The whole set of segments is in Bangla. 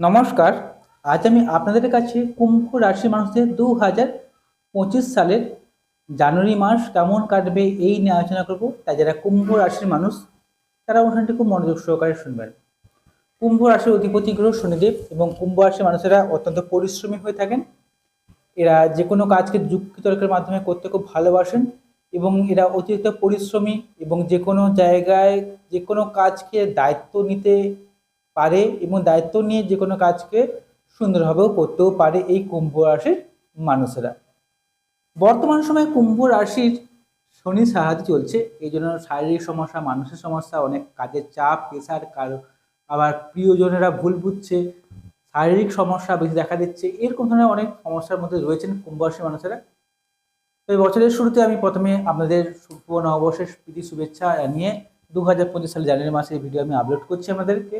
নমস্কার, আজ আমি আপনাদের কাছে কুম্ভ রাশি মানুষদের দু হাজার পঁচিশ সালের জানুয়ারি মাস কেমন কাটবে এই নিয়ে আলোচনা করব। তাই যারা কুম্ভ রাশির মানুষ, তারা অনুষ্ঠানটি খুব মনোযোগ সহকারে শুনবেন। কুম্ভ রাশির অধিপতি গ্রহ শনিদেব এবং কুম্ভ রাশির মানুষেরা অত্যন্ত পরিশ্রমী হয়ে থাকেন। এরা যে কোনো কাজকে যুক্তিতর্কের মাধ্যমে করতে খুব ভালোবাসেন এবং এরা অতিরিক্ত পরিশ্রমী এবং যে কোনো জায়গায় যে কোনো কাজকে দায়িত্ব নিতে পারে এবং দায়িত্ব নিয়ে যে কোনো কাজকে সুন্দরভাবেও করতেও পারে এই কুম্ভ রাশির মানুষেরা। বর্তমান সময়ে কুম্ভ রাশির শনি সাহায্য চলছে, এই জন্য শারীরিক সমস্যা, মানসিক সমস্যা, অনেক কাজের চাপ, প্রেশার, কারও আবার প্রিয়জনেরা ভুল বুঝছে, শারীরিক সমস্যা বেশি দেখা দিচ্ছে, এরকম ধরনের অনেক সমস্যার মধ্যে রয়েছেন কুম্ভ রাশির মানুষেরা। তো বছরের শুরুতে আমি প্রথমে আপনাদের শুভ নববর্ষের প্রীতি শুভেচ্ছা জানিয়ে দু হাজার পঁচিশ সালে জানুয়ারি মাসে ভিডিও আমি আপলোড করছি আমাদেরকে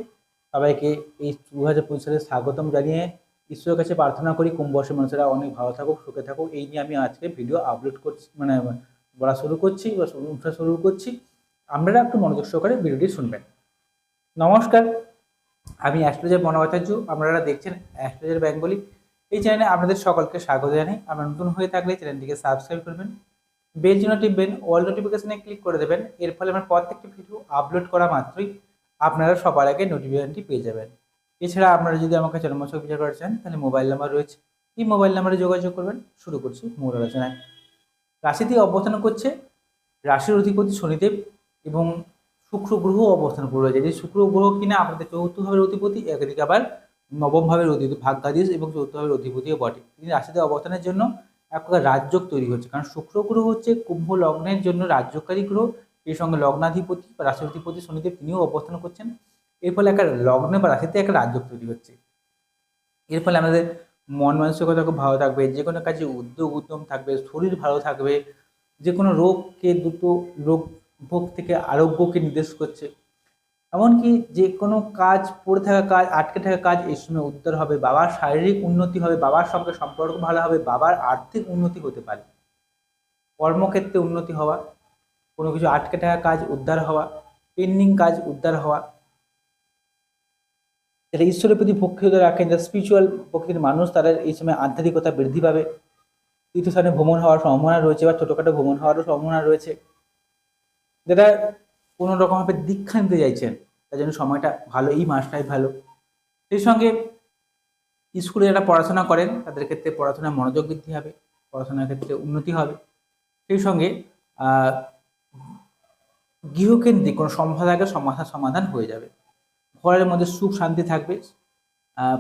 সবাইকে এই দু হাজার পঁচিশ সালে স্বাগতম জানিয়ে ঈশ্বরের কাছে প্রার্থনা করি, কুম্ভ রাশির মানুষেরা অনেক ভালো থাকুক, সুখে থাকুক। এই নিয়ে আমি আজকে ভিডিও আপলোড করছি মানে বলা শুরু করছি বা অনুষ্ঠান শুরু করছি। আপনারা একটু মনোযোগ সহকারে ভিডিওটি শুনবেন। নমস্কার, আমি অ্যাস্ট্রোলজার বনবাচার্য আপনারা দেখছেন অ্যাস্ট্রোলজার বেঙ্গলি। এই চ্যানেলে আপনাদের সকলকে স্বাগত জানাই। আপনারা নতুন হয়ে থাকলে চ্যানেলটিকে সাবস্ক্রাইব করবেন, বেল চিহ্ন টিপবেন অল নোটিফিকেশনে ক্লিক করে দেবেন। এর ফলে আমার প্রত্যেকটি ভিডিও আপলোড করা মাত্রই আপনারা সবার আগে নোটিফিকেশনটি পেয়ে যাবেন। এছাড়া আপনারা যদি আমাকে জন্মছক বিচার করতে চান, তাহলে মোবাইল নাম্বার রয়েছে। এই মোবাইল নাম্বারে যোগাযোগ করবেন। শুরু করছি মূল আলোচনায়। রাশিতে অবস্থান করছে রাশির অধিপতি শনিদেব এবং শুক্র গ্রহ অবস্থান করে যে শুক্র গ্রহ কিনা আমাদের চতুর্থভাবের অধিপতি একদিকে আবার নবম ভাবের অধিপতি ভাগ্যাধীশ এবং চতুর্থভাবের অধিপতিও বটে। তিনি রাশিতে অবস্থানের জন্য এক প্রকার রাজযোগ তৈরি হচ্ছে কারণ শুক্র গ্রহ হচ্ছে কুম্ভ লগ্নের জন্য রাজ্যকারী গ্রহ। এর সঙ্গে লগ্নাধিপতি বা রাশির অধিপতি শনিদেব তিনিও অবস্থান করছেন। এর ফলে একটা লগ্নে বা রাশিতে একটা রাজযোগ তৈরি হচ্ছে। এর ফলে আমাদের মন মানসিকতা খুব ভালো থাকবে, যে কোনো কাজে উদ্যোগ উদ্যম থাকবে, শরীর ভালো থাকবে, যে কোনো রোগকে দুটো রোগ ভোগ থেকে আরোগ্যকে নির্দেশ করছে। এমনকি যে কোনো কাজ, পড়ে থাকা কাজ, আটকে থাকা কাজ, এই সময় উত্তর হবে, বাবার শারীরিক উন্নতি হবে, বাবার সঙ্গে সম্পর্ক ভালো হবে, বাবার আর্থিক উন্নতি হতে পারে। কর্মক্ষেত্রে উন্নতি হওয়া কোনো কিছু আটকে থাকা কাজ উদ্ধার হওয়া পেন্ডিং কাজ উদ্ধার হওয়া, যারা ঈশ্বরের প্রতি ভক্তিত রাখেন, যারা স্পিরিচুয়াল প্রকৃতির মানুষ তাদের এই সময় আধ্যাত্মিকতা বৃদ্ধি পাবে। তীর্থস্থানে ভ্রমণ হওয়ার সম্ভাবনা রয়েছে বা ছোটোখাটো ভ্রমণ হওয়ারও সম্ভাবনা রয়েছে। যারা কোনো রকমভাবে দীক্ষা নিতে চাইছেন, তার জন্য সময়টা ভালো, এই মাসটাই ভালো। সেই সঙ্গে স্কুলে যারা পড়াশোনা করেন, তাদের ক্ষেত্রে পড়াশোনায় মনোযোগ বৃদ্ধি হবে, পড়াশোনার ক্ষেত্রে উন্নতি হবে। সেই সঙ্গে গৃহকেন্দ্রিক কোনো সমস্যা সমস্যার সমাধান হয়ে যাবে। ঘরের মধ্যে সুখ, শান্তি থাকবে।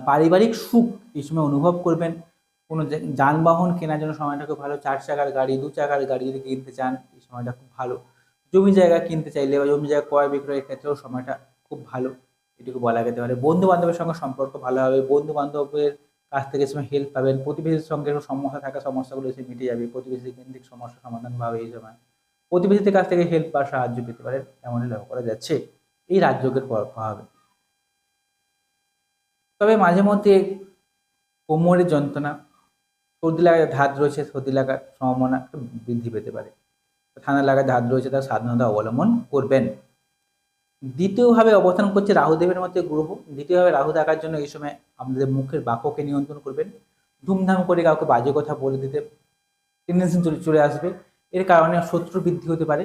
পারিবারিক সুখ এই সময় অনুভব করবেন। কোনো যানবাহন কেনার জন্য সময়টা খুব ভালো। চার চাকার গাড়ি, দু চাকার গাড়ি যদি কিনতে চান, এই সময়টা খুব ভালো। জমি জায়গা কিনতে চাইলে বা জমি জায়গা ক্রয় বিক্রয়ের ক্ষেত্রেও সময়টা খুব ভালো। এটুকু বলা যেতে পারে। বন্ধু বান্ধবের সঙ্গে সম্পর্ক ভালো হবে। বন্ধু বান্ধবের কাছ থেকে সময় হেল্প পাবেন। প্রতিবেশীর সঙ্গে সমস্যা থাকা সমস্যাগুলো এসে মিটে যাবে। প্রতিবেশী কেন্দ্রিক সমস্যা সমাধান পাবে এই সময়। প্রতিবেশীদের কাছ থেকে হেল্প বা সাহায্য পেতে পারেন এমনই লক্ষ্য করা যাচ্ছে। এই রাজযোগের প্রভাবে তবে মাঝে মধ্যে কোমরের যন্ত্রণা, সর্দি লাগায় ধাত রয়েছে, সর্দি লাগার সম্ভাবনা বৃদ্ধি পেতে পারে। ঠান্ডা লাগার ধাত রয়েছে, তার সাবধানতা অবলম্বন করবেন। দ্বিতীয়ভাবে অবস্থান করছে রাহুদেবের মধ্যে গ্রহ। দ্বিতীয়ভাবে রাহু থাকার জন্য এই সময় আমাদের মুখের বাক্যকে নিয়ন্ত্রণ করবেন। ধুমধাম করে কাউকে বাজে কথা বলে দিতে টেন্ডেন্সি চলে আসবে। এর কারণে শত্রু বৃদ্ধি হতে পারে।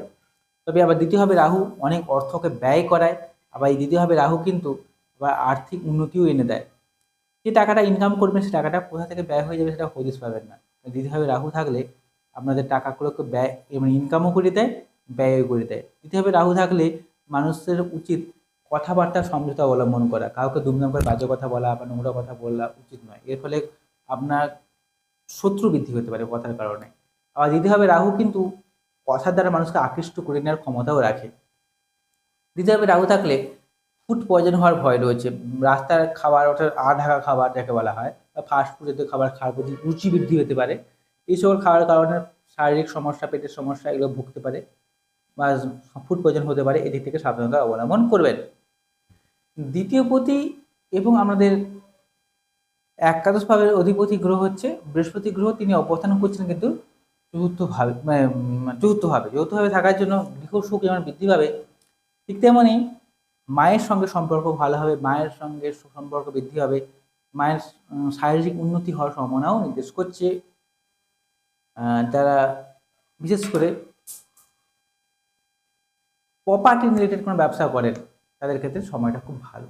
তবে আবার দ্বিতীয়ভাবে রাহু, অনেক অর্থকে ব্যয় করায়। আবার এই দ্বিতীয়ভাবে রাহু কিন্তু আবার আর্থিক উন্নতিও এনে দেয়। যে টাকাটা ইনকাম করবেন, সে টাকাটা কোথা থেকে ব্যয় হয়ে যাবে সেটা হদিস পাবেন না। দ্বিতীয়ভাবে রাহু থাকলে আপনাদের টাকাগুলোকে ব্যয় মানে ইনকামও করে দেয়, ব্যয়ও করে দেয়। দ্বিতীয়ভাবে রাহু থাকলে মানুষের উচিত কথাবার্তা সমঝোতা অবলম্বন করা। কাউকে দুমদাম করে বাজে কথা বলা বা নোংরা কথা বলা উচিত নয়। এর ফলে আপনার শত্রু বৃদ্ধি হতে পারে কথার কারণে। আবার দ্বিতীয়ভাবে রাহু কিন্তু কথার দ্বারা মানুষকে আকৃষ্ট করে নেওয়ার ক্ষমতাও রাখে। দ্বিতীয়ভাবে রাহু থাকলে ফুড পয়জন হওয়ার ভয় রয়েছে। রাস্তার খাবার ওঠার আ ঢাকা খাবার যাকে বলা হয়, বা ফাস্ট ফুড জাতীয় খাবার খাওয়ার প্রতি রুচি বৃদ্ধি হতে পারে। এই সকল খাওয়ার কারণে শারীরিক সমস্যা, পেটের সমস্যা এগুলো ভুগতে পারে বা ফুড পয়জন হতে পারে। এদিক থেকে সাবধানতা অবলম্বন করবেন। দ্বিতীয় প্রতি এবং আমাদের একাদশ ভাবের অধিপতি গ্রহ হচ্ছে বৃহস্পতি গ্রহ। তিনি অবস্থান করছেন কিন্তু চতুর্থভাবে মানে চতুর্থভাবে যৌথভাবে থাকার জন্য গৃহ সুখ যেমন বৃদ্ধি পাবে, ঠিক তেমনই মায়ের সঙ্গে সম্পর্ক ভালো হবে, মায়ের সঙ্গে সুসম্পর্ক বৃদ্ধি হবে, মায়ের শারীরিক উন্নতি হওয়ার সম্ভাবনাও নির্দেশ করছে। যারা বিশেষ করে প্রপার্টি রিলেটেড কোনো ব্যবসা করেন, তাদের ক্ষেত্রে সময়টা খুব ভালো।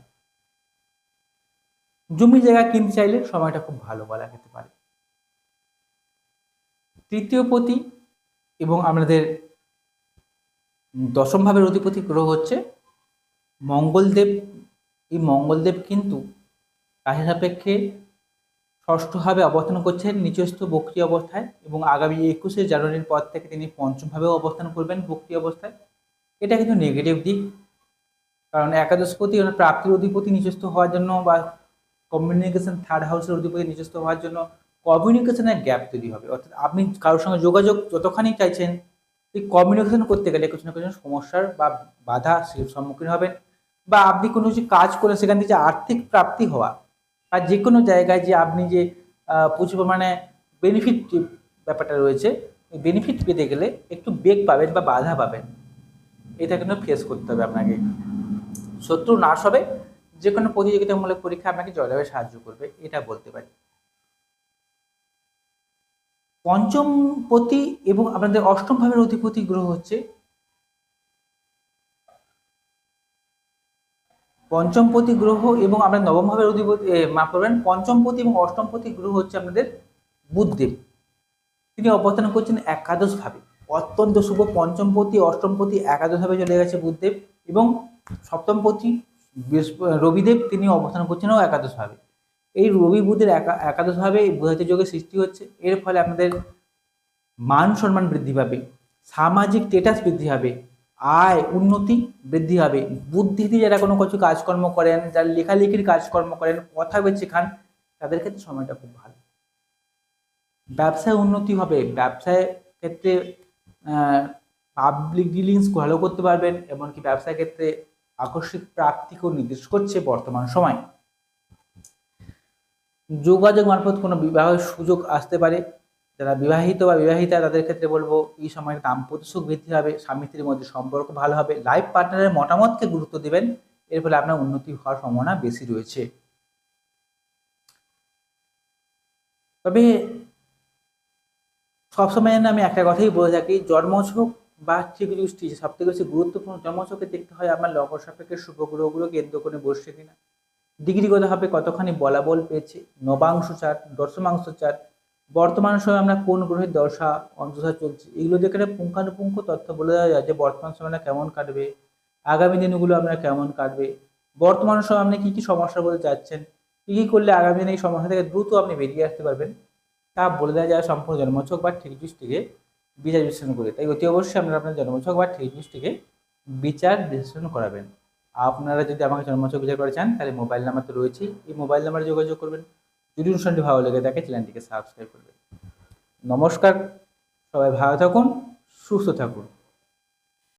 জমি জায়গা কিনতে চাইলে সময়টা খুব ভালো বলা যেতে পারে। তৃতীয় পতি এবং আমাদের দশম ভাবের অধিপতি গ্রহ হচ্ছে মঙ্গলদেব। এই মঙ্গলদেব কিন্তু রাশি সাপেক্ষে ষষ্ঠভাবে অবস্থান করছেন নিচস্থ বক্রি অবস্থায় এবং আগামী একুশে জানুয়ারির পর থেকে তিনি পঞ্চমভাবেও অবস্থান করবেন বক্রি অবস্থায়। এটা কিন্তু নেগেটিভ দিক। কারণ একাদশপতি প্রাপ্তির অধিপতি নিচস্থ হওয়ার জন্য বা কমিউনিকেশন থার্ড হাউসের অধিপতি নিচস্থ হওয়ার জন্য কমিউনিকেশনের গ্যাপ তৈরি হবে। অর্থাৎ আপনি কারোর সঙ্গে যোগাযোগ যতখানি চাইছেন, এই কমিউনিকেশন করতে গেলে কিছু না কিছু সমস্যার বা বাধা সম্মুখীন হবেন বা আপনি কোনো কিছু কাজ করে সেখান থেকে যে আর্থিক প্রাপ্তি হওয়া আর যে কোনো জায়গায় যে আপনি যে প্রচুর পরিমাণে বেনিফিট ব্যাপারটা রয়েছে, এই বেনিফিট পেতে গেলে একটু বেগ পাবেন বা বাধা পাবেন। এটা কিন্তু ফেস করতে হবে আপনাকে। শত্রু নাশ হবে যে কোনো প্রতিযোগিতামূলক পরীক্ষা আপনাকে জয়লাভে সাহায্য করবে, এটা বলতে পারি। পঞ্চম পতি এবং আপনাদের অষ্টম ভাবের অধিপতি গ্রহ হচ্ছে পঞ্চম পতি গ্রহ এবং আপনার নবম ভাবের অধিপতি মাফ করবেন, পঞ্চম পতি এবং অষ্টম পতি গ্রহ হচ্ছে আপনাদের বুধদেব। তিনি অবস্থান করছেন একাদশ ভাবে। অত্যন্ত শুভ পঞ্চম পতি, অষ্টম পতি একাদশ ভাবে চলে গেছে বুধদেব এবং সপ্তম পতি রবিদেব তিনি অবস্থান করছেনও একাদশ ভাবে। এই রবি বুধের একা- একাদশ ভাবে বুধাতে যোগের সৃষ্টি হচ্ছে। এর ফলে আপনাদের মান সম্মান বৃদ্ধি পাবে, সামাজিক স্টেটাস বৃদ্ধি হবে, আয় উন্নতি বৃদ্ধি হবে। বুদ্ধি দিয়ে যারা কোনো কিছু কাজকর্ম করেন, যারা লেখালেখির কাজকর্ম করেন, কথা বেছে খান, তাদের ক্ষেত্রে সময়টা খুব ভালো। ব্যবসায় উন্নতি হবে, ব্যবসায় ক্ষেত্রে পাবলিক ডিলিংস ভালো করতে পারবেন, এমনকি ব্যবসার ক্ষেত্রে আকস্মিক প্রাপ্তিকেও নির্দেশ করছে বর্তমান সময়। যোগাযোগ মারফত কোনো বিবাহের সুযোগ আসতে পারে। যারা বিবাহিত বা বিবাহিতা, তাদের ক্ষেত্রে বলব, এই সময় দাম্পত্য সুখ বৃদ্ধি হবে স্বামী স্ত্রীর মধ্যে সম্পর্ক ভালো হবে লাইফ পার্টনারের মতামতকে গুরুত্ব দেবেন, এর ফলে আপনার উন্নতি হওয়ার সম্ভাবনা বেশি রয়েছে। তবে সবসময় আমি একটা কথাই বলে থাকি, জন্মছক বা দৃষ্টি সব থেকে বেশি গুরুত্বপূর্ণ। জন্মছকে দেখতে হয় আমার লগ্ন সাপেক্ষে শুভ গ্রহগুলো কেন্দ্র করে বসছে কিনা। ডিগ্রিগতভাবে কতখানি বলাবল পেয়েছে? নবাংশ চার দশমাংশ চার বর্তমান সময়ে আমরা কোন গ্রহের দশা অন্তশা চলছে? এগুলো দেখে একটা পুঙ্খানুপুঙ্খ তথ্য বলে দেওয়া যায় যে বর্তমান সময়টা কেমন কাটবে, আগামী দিনগুলো আপনার কেমন কাটবে, বর্তমান সময় আপনি কী কী সমস্যা মধ্যে যাচ্ছেন, কী কী করলে আগামী দিনে এই সমস্যা থেকে দ্রুত আপনি বেরিয়ে আসতে পারবেন, তা বলে দেওয়া যায় সম্পূর্ণ জন্মছক বা ঠিক দৃষ্টিকে বিচার বিশ্লেষণ করে। তাই অতি অবশ্যই আপনারা আপনার জন্মছক বা ঠিক দৃষ্টিকে বিচার বিশ্লেষণ করাবেন। আপনারা যদি আমাকে জন্মছক বিচার করে চান, তাহলে মোবাইল নাম্বার তো রয়েছেই। এই মোবাইল নাম্বারে যোগাযোগ করবেন। যদি অনুষ্ঠানটি ভালো লেগে থাকে, চ্যানেলটিকে সাবস্ক্রাইব করবেন। নমস্কার। সবাই ভালো থাকুন, সুস্থ থাকুন।